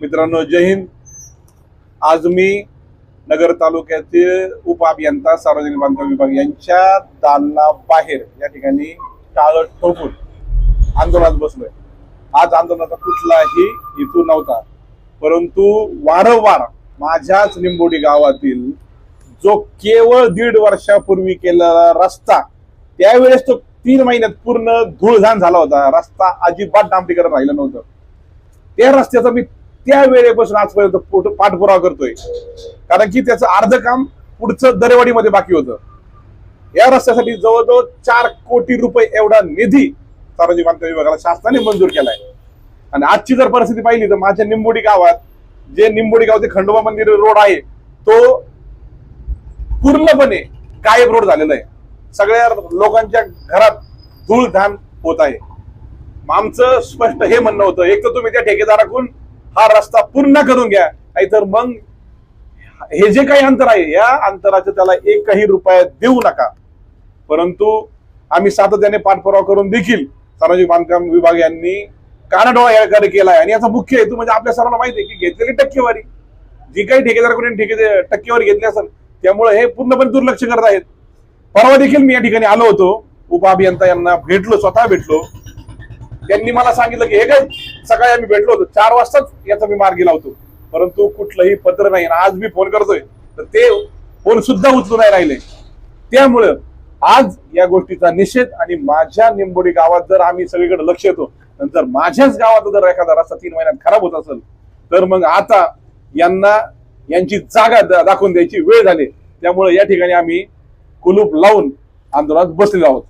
मित्रांनो जय हिंद. आज मी नगर तालुक्यातील उपअभियंता सार्वजनिक बांधकाम विभाग यांच्या दालनाबाहेर या ठिकाणी टाळं ठोकून आंदोलनात बसलोय. आज आंदोलनाचा कुठलाही हेतू नव्हता परंतु वारंवार माझ्याच निंबोडी गावातील जो केवळ दीड वर्षापूर्वी केलेला रस्ता त्यावेळेस तो तीन महिन्यात पूर्ण धूळधान झाला होता. रस्ता अजिबात डांबरीकरण राहिलं नव्हतं. त्या रस्त्याचा मी त्या वेळेपासून आजपर्यंत पाठपुरावा करतोय. कारण की त्याचं अर्ध काम पुढचं दरेवाडीमध्ये बाकी होतं. या रस्त्यासाठी जवळजवळ चार कोटी रुपये एवढा निधी सार्वजनिक बांधकाम विभागाला शासनाने मंजूर केलाय. आणि आजची जर परिस्थिती पाहिली तर माझ्या निंबोडी गावात जे निंबोडी गाव ते खंडोबा मंदिर रोड आहे तो पूर्णपणे गायब रोड झालेला आहे. सगळ्या लोकांच्या घरात धूळ धान होत आहे. मग आमचं स्पष्ट हे म्हणणं होतं एक तर तुम्ही त्या ठेकेदाराकडून हा रस्ता पूर्ण करून घ्या. नाहीतर मग हे जे काही अंतर आहे या अंतराचं त्याला एकही रुपया देऊ नका. परंतु आम्ही सातत्याने पाठपुरावा करून देखील सार्वजनिक बांधकाम विभाग यांनी कानाडोळा याकडे आहे आणि याचा मुख्य हेतू म्हणजे आपल्या सर्वांना माहिती आहे की घेतलेली टक्केवारी जी काही ठेकेदाराकडून ठेके टक्केवारी घेतली असेल त्यामुळे हे पूर्णपणे दुर्लक्ष करत आहेत. परवा देखील मी या ठिकाणी आलो होतो. उपअभियंता यांना भेटलो स्वतः भेटलो. त्यांनी मला सांगितलं की हे काय सकाळी आम्ही भेटलो होतो. चार वाजताच याचा मी मार्गी लावतो. परंतु कुठलंही पत्र नाही आज मी फोन करतोय तर ते फोन सुद्धा उचलू नाही राहिले. त्यामुळं आज या गोष्टीचा निषेध आणि माझ्या निंबोडी गावात जर आम्ही सगळीकडे लक्ष येतो नंतर माझ्याच गावात जर एखादा रस्ता तीन महिन्यात खराब होत असेल तर मग आता यांना यांची जागा दाखवून द्यायची वेळ झाली. त्यामुळे या ठिकाणी आम्ही कुलूप लावून आंदोलनात बसलेलो आहोत.